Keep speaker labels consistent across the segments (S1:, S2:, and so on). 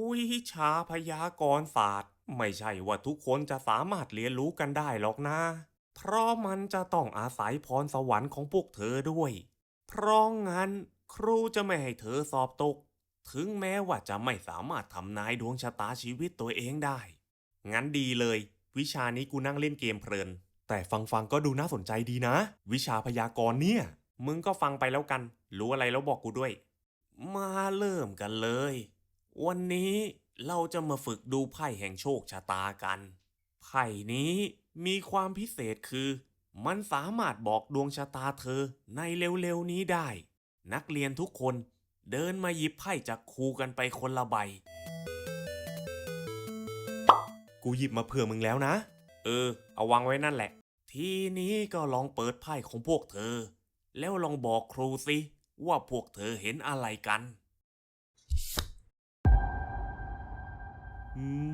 S1: วิชาพยากรณ์ศาสตร์ ไม่ใช่ว่าทุกคนจะสามารถเรียนรู้กันได้หรอกนะ เพราะมันจะต้องอาศัยพรสวรรค์ของพวกเธอด้วย เพราะงั้น ครูจะไม่ให้เธอสอบตก ถึงแม้ว่าจะไม่สามารถทำนายดวงชะตาชีวิตตัวเองได้ งั้นดีเลย วิชานี้กูนั่งเล่นเกมเพลิน แต่ฟังฟังๆก็ดูน่าสนใจดีนะ วิชาพยากรณ์เนี่ย มึงก็ฟังไปแล้วกัน รู้อะไรแล้วบอกกูด้วย มาเริ่มกันเลย วันนี้เราจะมาฝึกดูไพ่แห่งโชคชะตากัน ไพ่นี้มีความพิเศษคือ มันสามารถบอกดวงชะตาเธอในเร็วๆนี้ได้ นักเรียนทุกคนเดินมาหยิบไพ่จากครูกันไปคนละใบ กูหยิบมาเผื่อมึงแล้วนะ เออ เอาวางไว้นั่นแหละ ทีนี้ก็ลองเปิดไพ่ของพวกเธอ แล้วลองบอกครูสิว่าพวกเธอเห็นอะไรกัน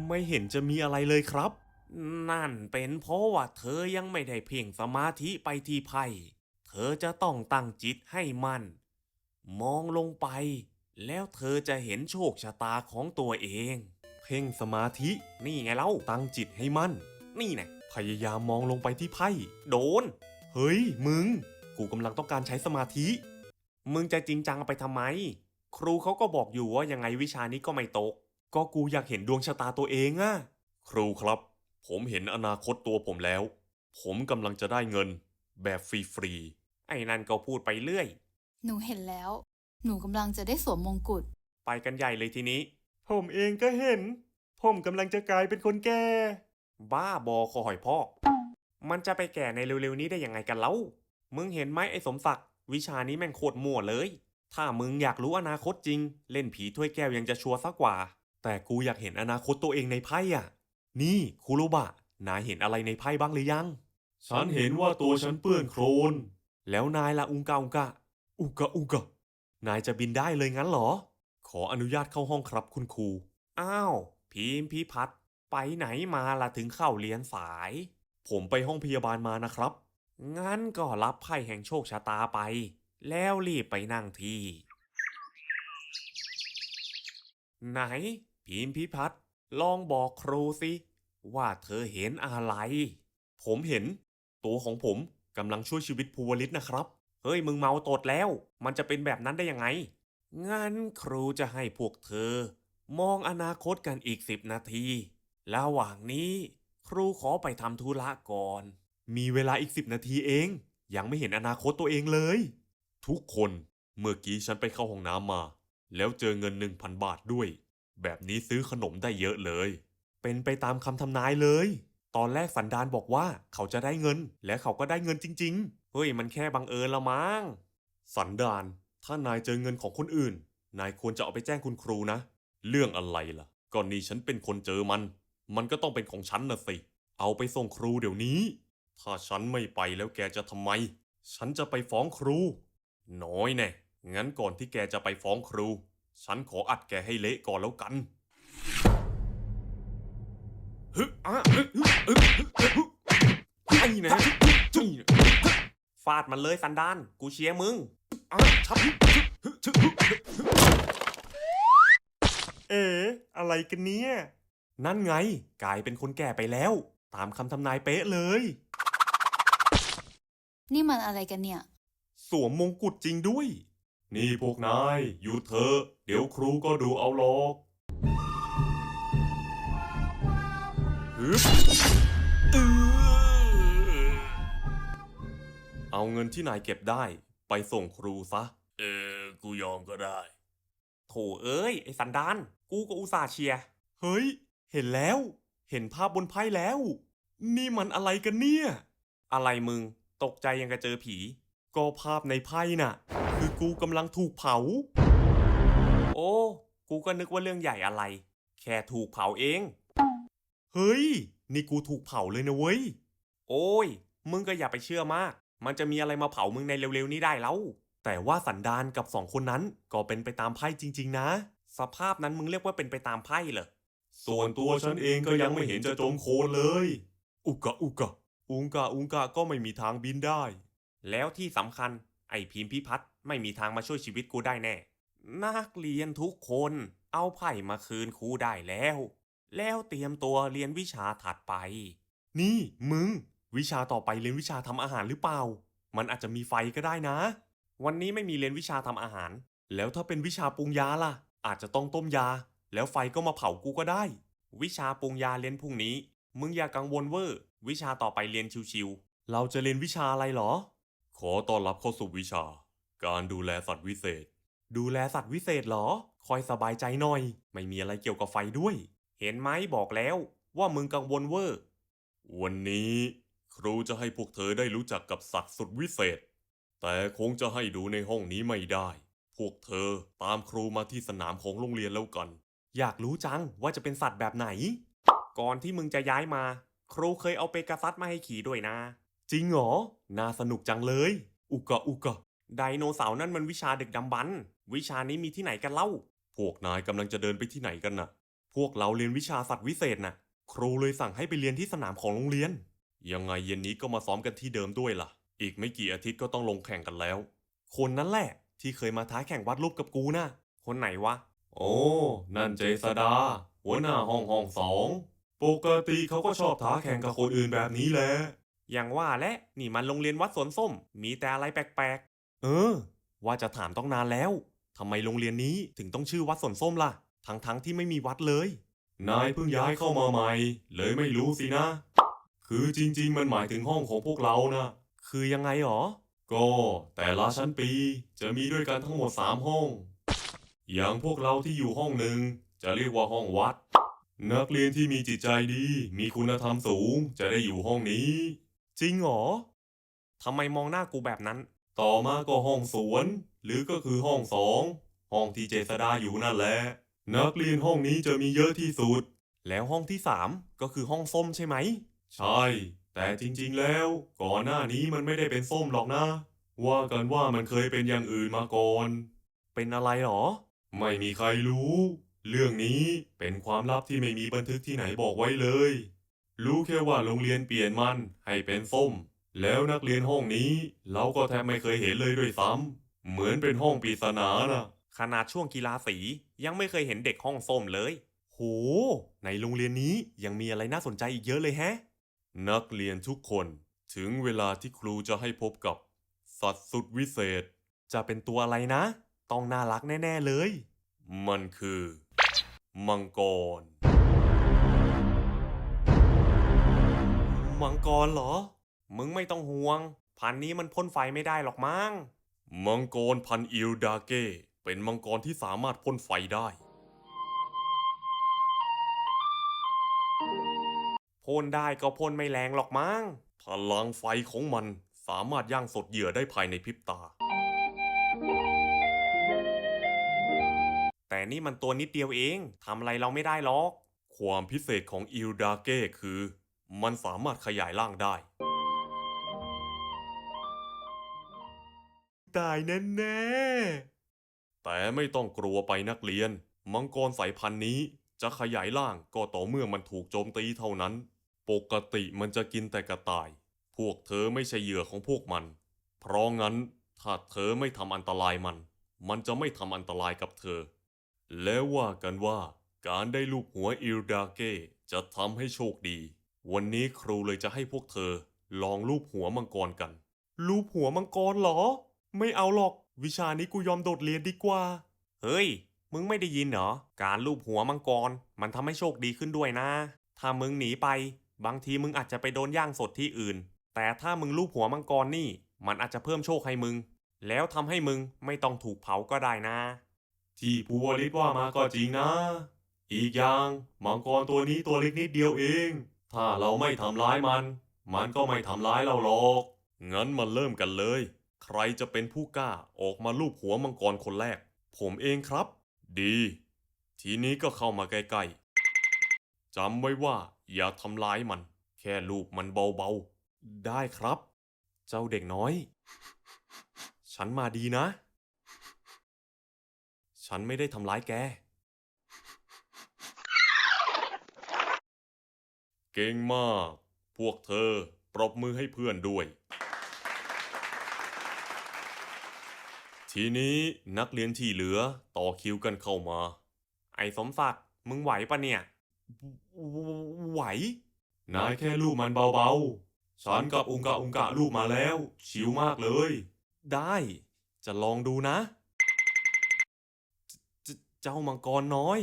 S1: ไม่เห็นจะมีอะไรเลยครับ นั่นเป็นเพราะว่าเธอยังไม่ได้เพ่งสมาธิไปที่ไพ่ เธอจะต้องตั้งจิตให้มั่น มองลงไป แล้วเธอจะเห็นโชคชะตาของตัวเอง เพ่งสมาธินี่ไงเล่าตั้งจิตให้มั่น นี่ไงพยายามมองลงไปที่ไพ่ โดน เฮ้ย มึง กูกำลังต้องการใช้สมาธิ มึงจะจริงจังไปทำไม ครูเขาก็บอกอยู่ว่ายังไงวิชานี้ก็ไม่ตก ก็กูอยากเห็นดวงชะตาตัวเองอะครูครับ ผมเห็นอนาคตตัวผมแล้ว ผมกำลังจะได้เงิน แบบฟรีๆไอ้นั่นก็พูดไปเรื่อย
S2: หนูเห็นแล้ว หนูกำลังจะได้สวมมงกุฎ
S1: ไปกันใหญ่เลยทีนี้ ผมเองก็เห็น ผมกำลังจะกลายเป็นคนแก่ บ้าบอคอหอยพอก มันจะไปแก่ในเร็วๆนี้ได้ยังไงกันเล่า มึงเห็นไหมไอ้สมศักดิ์วิชานี้แม่งโคตรมั่วเลย ถ้ามึงอยากรู้อนาคตจริง เล่นผีถ้วยแก้วยังจะชัวร์ซะกว่า แต่กูอยากเห็นอนาคตตัวเองในไพ่อะ นี่คูโรบะ นายเห็นอะไรในไพ่บ้างหรือยัง ฉันเห็นว่าตัวฉันเปื้อนโครน แล้วนายละอุงกาอุงกะ อุกะอุกะ นายจะบินได้เลยงั้นเหรอ ขออนุญาตเข้าห้องครับคุณครู อ้าวพีมพิพัฒน์ไปไหนมาล่ะถึงเข้าเรียนสาย ผมไปห้องพยาบาลมานะครับ งั้นก็รับไพ่แห่งโชคชะตาไป แล้วรีบไปนั่งที่ ไหน พีมพิพัฒน์ลองบอกครูสิ ว่าเธอเห็นอะไร ผมเห็น ตัวของผมกำลังช่วยชีวิตภูวลิตนะครับ เฮ้ยมึงเมาตดแล้ว มันจะเป็นแบบนั้นได้ยังไง งั้นครูจะให้พวกเธอ มองอนาคตกันอีกสิบนาที ระหว่างนี้ครูขอไปทำธุระก่อน มีเวลาอีกสิบนาทีเอง ยังไม่เห็นอนาคตตัวเองเลย ทุกคน เมื่อกี้ฉันไปเข้าห้องน้ำมา แล้วเจอเงินหนึ่งพันบาทด้วย แบบนี้ซื้อขนมได้เยอะเลย เป็นไปตามคำทำนายเลย ตอนแรกสันดานบอกว่าเขาจะได้เงิน และเขาก็ได้เงินจริง ๆ เฮ้ยมันแค่บังเอิญละมั้ง สันดาน ถ้านายเจอเงินของคนอื่น นายควรจะเอาไปแจ้งคุณครูนะ เรื่องอะไรล่ะ ก่อนนี้ฉันเป็นคนเจอมัน มันก็ต้องเป็นของฉันนะสิ เอาไปส่งครูเดี๋ยวนี้ ถ้าฉันไม่ไปแล้วแกจะทำไม ฉันจะไปฟ้องครู น้อยแน่ งั้นก่อนที่แกจะไปฟ้องครู ฉันขออัดแกให้เละก่อนแล้วกันฮึอะฮึฮึฮึไอ้นะนี่ฟาดมันเลยสันดาน กูเชียร์มึงอะชับเอ๋อะไรกันเนี่ย นั่นไง กลายเป็นคนแก่ไปแล้ว ตามคำทำนายเป๊ะเลย
S2: นี่มันอะไรกันเนี่ย
S1: สวมมงกุฎจริงด้วย นี่พวกนายหยุดเถอะ เดี๋ยวครูก็ดูเอาหรอกฮึบอื้อเอาเงินที่นายเก็บได้ ไปส่งครูซะ เออ กูยอมก็ได้ โถเอ้ย ไอ้สันดาน กูก็อุตส่าห์เชียร์ เฮ้ย เห็นแล้ว เห็นภาพบนไพ่แล้ว นี่มันอะไรกันเนี่ย อะไรมึง ตกใจยังกะเจอผี ก็ภาพในไพ่น่ะ คือกูกำลังถูกเผา โอ้ กูก็นึกว่าเรื่องใหญ่อะไร แค่ถูกเผาเอง เฮ้ย นี่กูถูกเผาเลยนะเว้ย โอ้ย มึงก็อย่าไปเชื่อมาก มันจะมีอะไรมาเผามึงในเร็วๆนี้ได้แล้ว แต่ว่าสันดานกับสองคนนั้นก็เป็นไปตามไพ่จริง ๆ นะ สภาพนั้นมึงเรียกว่าเป็นไปตามไพ่เหรอ ส่วนตัวฉันเองก็ยังไม่เห็นจะจมโคลนเลย อุกะอุกะอุงกะอุงกะก็ไม่มีทางบินได้ แล้วที่สำคัญไอ้พิมพิพัฒน์ไม่มีทางมาช่วยชีวิตกูได้แน่ นักเรียนทุกคนเอาไพ่มาคืนครูได้แล้ว แล้วเตรียมตัวเรียนวิชาถัดไป นี่มึง วิชาต่อไปเรียนวิชาทำอาหารหรือเปล่า มันอาจจะมีไฟก็ได้นะ วันนี้ไม่มีเรียนวิชาทำอาหาร แล้วถ้าเป็นวิชาปรุงยาล่ะ อาจจะต้องต้มยา แล้วไฟก็มาเผากูก็ได้ วิชาปรุงยาเรียนพรุ่งนี้ มึงอย่ากังวลเวอร์ วิชาต่อไปเรียนชิวๆเราจะเรียนวิชาอะไรหรอ ขอต้อนรับเข้าสู่วิชา การดูแลสัตว์วิเศษ ดูแลสัตว์วิเศษเหรอ คอยสบายใจหน่อย ไม่มีอะไรเกี่ยวกับไฟด้วย เห็นไหมบอกแล้ว ว่ามึงกังวลเวอร์ วันนี้ ครูจะให้พวกเธอได้รู้จักกับสัตว์สุดวิเศษ แต่คงจะให้ดูในห้องนี้ไม่ได้ พวกเธอตามครูมาที่สนามของโรงเรียนแล้วกัน อยากรู้จังว่าจะเป็นสัตว์แบบไหน ก่อนที่มึงจะย้ายมา ครูเคยเอาเปกาซัสมาให้ขี่ด้วยนะ จริงเหรอ น่าสนุกจังเลย อุกะอุกะไดโนเสาร์นั่นมันวิชาดึกดำบรรพ์วิชานี้มีที่ไหนกันเล่า พวกนายกำลังจะเดินไปที่ไหนกันน่ะ พวกเราเรียนวิชาสัตว์วิเศษน่ะ ครูเลยสั่งให้ไปเรียนที่สนามของโรงเรียน ยังไงเย็นนี้ก็มาซ้อมกันที่เดิมด้วยล่ะ อีกไม่กี่อาทิตย์ก็ต้องลงแข่งกันแล้ว คนนั้นแหละ ที่เคยมาท้าแข่งวาดรูปกับกูนะคนไหนวะ โอ้ นั่นเจษดา หัวหน้าห้องห้องสอง ปกติเขาก็ชอบท้าแข่งกับคนอื่นแบบนี้แหละ อย่างว่าและนี่มันโรงเรียนวัดสวนส้ม มีแต่อะไรแปลกๆ เออ ว่าจะถามต้องนานแล้วทำไมโรงเรียนนี้ถึงต้องชื่อวัดสวนส้มล่ะ ทั้งๆที่ไม่มีวัดเลย นายเพิ่งย้ายเข้ามาใหม่ เลยไม่รู้สินะ คือจริง ๆ มันหมายถึงห้องของพวกเรานะ คือยังไงหรอ ก็แต่ละชั้นปีจะมีด้วยกันทั้งหมด3ห้อง อย่างพวกเราที่อยู่ห้องหนึ่งจะเรียกว่าห้องวัด นักเรียนที่มีจิตใจดี มีคุณธรรมสูง จะได้อยู่ห้องนี้ จริงเหรอทำไมมองหน้ากูแบบนั้น ต่อมาก็ห้องสวน หรือก็คือห้องสอง ห้องที่เจษดาอยู่นั่นแหละ นักเรียนห้องนี้จะมีเยอะที่สุด แล้วห้องที่สามก็คือห้องส้มใช่ไหม ใช่ แต่จริงๆแล้ว ก่อนหน้านี้มันไม่ได้เป็นส้มหรอกนะ ว่ากันว่ามันเคยเป็นอย่างอื่นมาก่อน เป็นอะไรหรอ ไม่มีใครรู้ เรื่องนี้เป็นความลับที่ไม่มีบันทึกที่ไหนบอกไว้เลย รู้แค่ว่าโรงเรียนเปลี่ยนมันให้เป็นส้ม แล้วนักเรียนห้องนี้ เราก็แทบไม่เคยเห็นเลยด้วยซ้ำเหมือนเป็นห้องปริศนานะขนาดช่วงกีฬาสียังไม่เคยเห็นเด็กห้องส้มเลย โห ในโรงเรียนนี้ยังมีอะไรน่าสนใจอีกเยอะเลยแฮะ นักเรียนทุกคนถึงเวลาที่ครูจะให้พบกับ สัตว์สุดวิเศษ จะเป็นตัวอะไรนะ ต้องน่ารักแน่ ๆเลย มันคือ มังกร มังกรเหรอ มึงไม่ต้องห่วง พันนี้มันพ่นไฟไม่ได้หรอกมั้ง มังกรพันอิลดาเก้เป็นมังกรที่สามารถพ่นไฟได้ พ่นได้ก็พ่นไม่แรงหรอกมั้ง พลังไฟของมันสามารถย่างสดเหยื่อได้ภายในพริบตา แต่นี่มันตัวนิดเดียวเอง ทำอะไรเราไม่ได้หรอก ความพิเศษของอิลดาเก้คือ มันสามารถขยายร่างได้ ตายแน่ๆแต่ไม่ต้องกลัวไปนักเรียน มังกรสายพันธุ์นี้จะขยายร่างก็ต่อเมื่อมันถูกโจมตีเท่านั้น ปกติมันจะกินแต่กระต่าย พวกเธอไม่ใช่เหยื่อของพวกมัน เพราะงั้นถ้าเธอไม่ทำอันตรายมัน มันจะไม่ทำอันตรายกับเธอ แล้วว่ากันว่า การได้ลูกหัวอิลดาเก้จะทำให้โชคดี วันนี้ครูเลยจะให้พวกเธอ ลองลูบหัวมังกรกัน ลูบหัวมังกรเหรอ ไม่เอาหรอก วิชานี้กูยอมโดดเรียนดีกว่า เฮ้ย มึงไม่ได้ยินเหรอ การลูบหัวมังกร มันทำให้โชคดีขึ้นด้วยนะ ถ้ามึงหนีไป บางทีมึงอาจจะไปโดนย่างสดที่อื่น แต่ถ้ามึงลูบหัวมังกรนี่ มันอาจจะเพิ่มโชคให้มึง แล้วทำให้มึงไม่ต้องถูกเผาก็ได้นะ ที่ภูวลิตว่ามาก็จริงนะ อีกอย่างมังกรตัวนี้ตัวเล็กนิดเดียวเอง ถ้าเราไม่ทำร้ายมัน มันก็ไม่ทำร้ายเราหรอก งั้นมาเริ่มกันเลย ใครจะเป็นผู้กล้าออกมาลูบหัวมังกรคนแรก ผมเองครับ ดี ทีนี้ก็เข้ามาใกล้ๆจำไว้ว่าอย่าทำร้ายมัน แค่ลูบมันเบาๆ ได้ครับ เจ้าเด็กน้อย ฉันมาดีนะ ฉันไม่ได้ทำร้ายแก เก่งมาก พวกเธอ ปรบมือให้เพื่อนด้วย ทีนี้นักเรียนที่เหลือต่อคิวกันเข้ามา ไอ้สมศักดิ์มึงไหวปะเนี่ย ไหว นายแค่ลูกมันเบาๆฉันกับอุงกะอุงกะลูกมาแล้ว ชิวมากเลย ได้ จะลองดูนะ เจเจ้ามังกรน้อย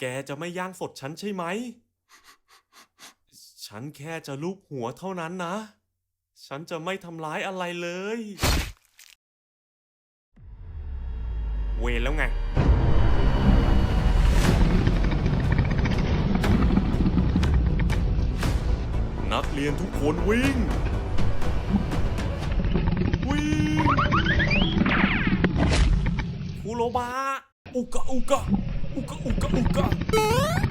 S1: แกจะไม่ย่างสดฉันใช่ไหม ฉันแค่จะลูบหัวเท่านั้นนะ ฉันจะไม่ทำร้ายอะไรเลย เวรแล้วไง นักเรียนทุกคนวิ่ง วิ่งคุโรบาอุกะอุกะอุกะอุกะอุกะ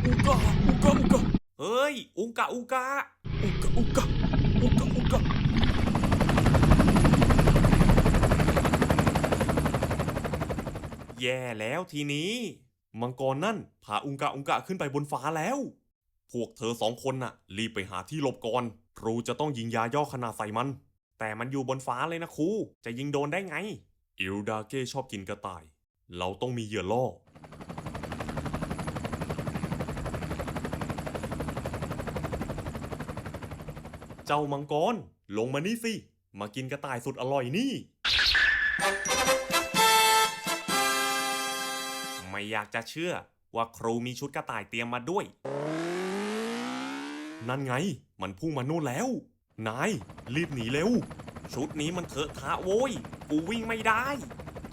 S1: อุกะอุกะอุกะ เฮ้ย อุกะอุกะอุกะอุกะอุกะอุกะแย่แล้วทีนี้ มังกรนั่นพาอุงกะอุงกะขึ้นไปบนฟ้าแล้ว พวกเธอสองคนน่ะ รีบไปหาที่หลบก่อน ครูจะต้องยิงยาย่อขนาดใส่มัน แต่มันอยู่บนฟ้าเลยนะครู จะยิงโดนได้ไง อิลดาเก้ชอบกินกระต่าย เราต้องมีเหยื่อล่อ เจ้ามังกร ลงมานี่สิ มากินกระต่ายสุดอร่อยนี่ ไม่อยากจะเชื่อว่าครูมีชุดกระต่ายเตรียมมาด้วย นั่นไง มันพุ่งมานู่นแล้ว นาย รีบหนีเร็ว ชุดนี้มันเถอะทะโว้ย กูวิ่งไม่ได้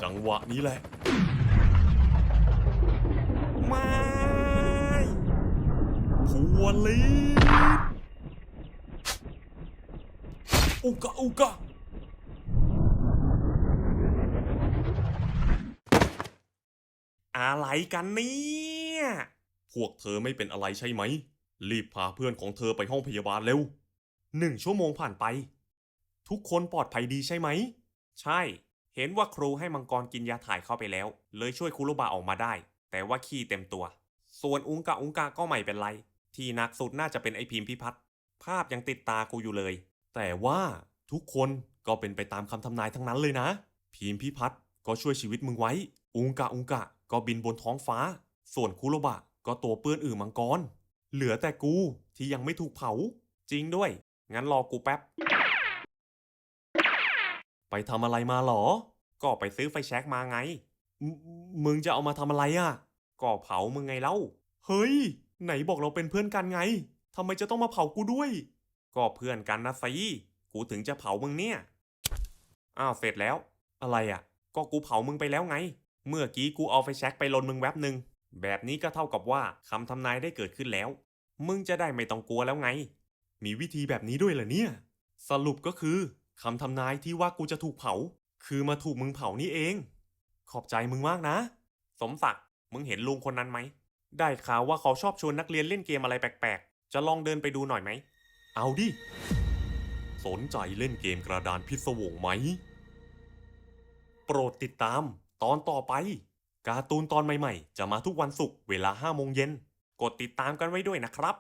S1: จังหวะนี้แหละ ไม่พัวลี อุกะอุกะอะไรกันเนี่ย พวกเธอไม่เป็นอะไรใช่ไหม รีบพาเพื่อนของเธอไปห้องพยาบาลเร็ว หนึ่งชั่วโมงผ่านไป ทุกคนปลอดภัยดีใช่ไหม ใช่ เห็นว่าครูให้มังกรกินยาถ่ายเข้าไปแล้ว เลยช่วยคุรุบาออกมาได้ แต่ว่าขี้เต็มตัว ส่วนอุงกะอุงกะก็ไม่เป็นไร ที่นักสุดน่าจะเป็นไอพิมพ์พิพัฒน์ภาพยังติดตากูอยู่เลย แต่ว่าทุกคนก็เป็นไปตามคำทำนายทั้งนั้นเลยนะพิมพิพัฒน์ก็ช่วยชีวิตมึงไว้ อุงกะอุงกะก็บินบนท้องฟ้า ส่วนคุโรบะก็ตัวเปื้อนอื่นมังกร เหลือแต่กูที่ยังไม่ถูกเผา จริงด้วย งั้นรอกูแป๊บ ไปทำอะไรมาหรอ ก็ไปซื้อไฟแช็กมาไงมมึงจะเอามาทำอะไรอะ่ะ ก็เผามึงไงเล่า เฮ้ย ไหนบอกเราเป็นเพื่อนกันไงทำไมจะต้องมาเผากูด้วย ก็เพื่อนกันนะสิกูถึงจะเผามึงเนี่ย อ้าวเสร็จแล้ว อะไรอะ ก็กูเผามึงไปแล้วไง เมื่อกี้กูเอาไฟแช็กไปลนมึงแวบหนึ่งแบบนี้ก็เท่ากับว่าคำทำนายได้เกิดขึ้นแล้ว มึงจะได้ไม่ต้องกลัวแล้วไง มีวิธีแบบนี้ด้วยเหรอเนี่ย สรุปก็คือคำทำนายที่ว่ากูจะถูกเผา คือมาถูกมึงเผานี่เอง ขอบใจมึงมากนะ สมศักดิ์มึงเห็นลุงคนนั้นไหม ได้ข่าวว่าเขาชอบชวนนักเรียนเล่นเกมอะไรแปลกๆ จะลองเดินไปดูหน่อยไหม เอาดิ สนใจเล่นเกมกระดานพิศวงไหม โปรดติดตามตอนต่อไป การ์ตูนตอนใหม่ๆ จะมาทุกวันศุกร์เวลา5โมงเย็น กดติดตามกันไว้ด้วยนะครับ